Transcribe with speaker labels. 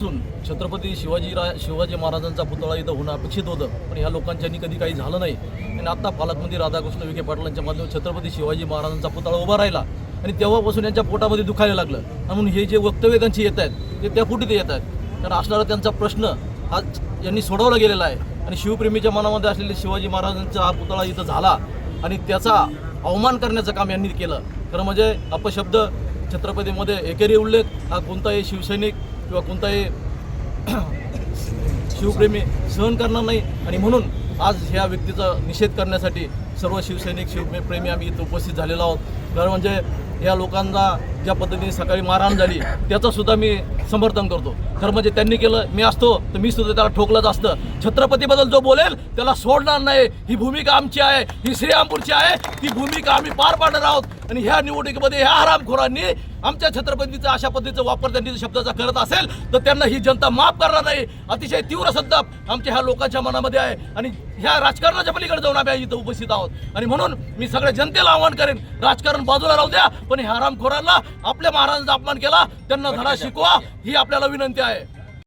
Speaker 1: असून छत्रपती शिवाजी रा शिवाजी महाराजांचा पुतळा इथं होणं अपेक्षित होतं. पण ह्या लोकांच्यानी कधी काही झालं नाही. आणि आता पालकमंत्री राधाकृष्ण विखे पाटलांच्या माध्यमातून छत्रपती शिवाजी महाराजांचा पुतळा उभा राहिला. आणि तेव्हापासून यांच्या पोटामध्ये दुखायला लागलं. म्हणून हे जे वक्तव्य त्यांची येत आहेत ते त्या कुठे ते येत आहेत. कारण असणारा त्यांचा प्रश्न हा यांनी सोडवला गेलेला आहे. आणि शिवप्रेमीच्या मनामध्ये असलेले शिवाजी महाराजांचा हा पुतळा इथं झाला. आणि त्याचा अवमान करण्याचं काम यांनी केलं. खरं म्हणजे अपशब्द छत्रपतीमध्ये एकेरी उल्लेख हा कोणताही शिवसैनिक किंवा कोणताही शिवप्रेमी सहन करणार नाही. आणि म्हणून आज ह्या व्यक्तीचा निषेध करण्यासाठी सर्व शिवसैनिक शिवप्रेमी आम्ही इथं उपस्थित झालेलो आहोत. तर म्हणजे या लोकांना ज्या पद्धतीने सकाळी मारहाण झाली त्याचंसुद्धा मी समर्थन करतो. खरं म्हणजे त्यांनी केलं मी असतो तर मी सुद्धा त्याला ठोकलंच असतं. छत्रपतीबद्दल जो बोलेल त्याला सोडणार नाही. ही भूमिका आमची आहे ही श्रीरामपूरची आहे ती भूमिका आम्ही पार पाडणार आहोत. आणि ह्या निवडणुकीमध्ये ह्या हरामखोरांनी आमच्या छत्रपतीचा अशा पद्धतीचा वापर त्यांनी शब्दाचा करत असेल तर त्यांना ही जनता माफ करणार नाही. अतिशय तीव्र संताप आमच्या ह्या लोकांच्या मनामध्ये आहे. आणि ह्या राजकारणाच्या पलीकडे जाऊन आम्ही इथं उपस्थित आहोत. आणि म्हणून मी सगळ्या जनतेला आवाहन करेन. राजकारण बाजूला राहू द्या पण ह्या हरामखोरांना आपल्या महाराजांचा अपमान केला त्यांना धडा शिकवा ही आपल्याला विनंती आहे.